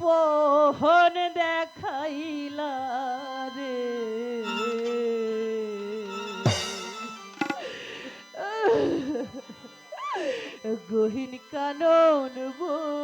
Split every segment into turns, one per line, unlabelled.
পোহন দেখাইলা রে। গহীন কানন বো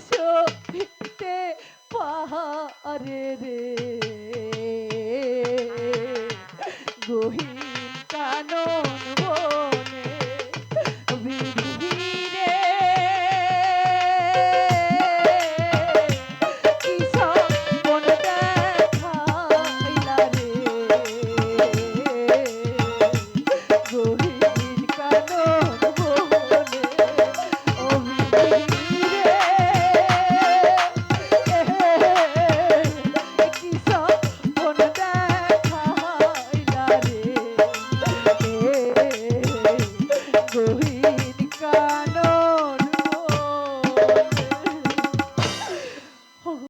সে পাহাড়ে রে। গহীন কানন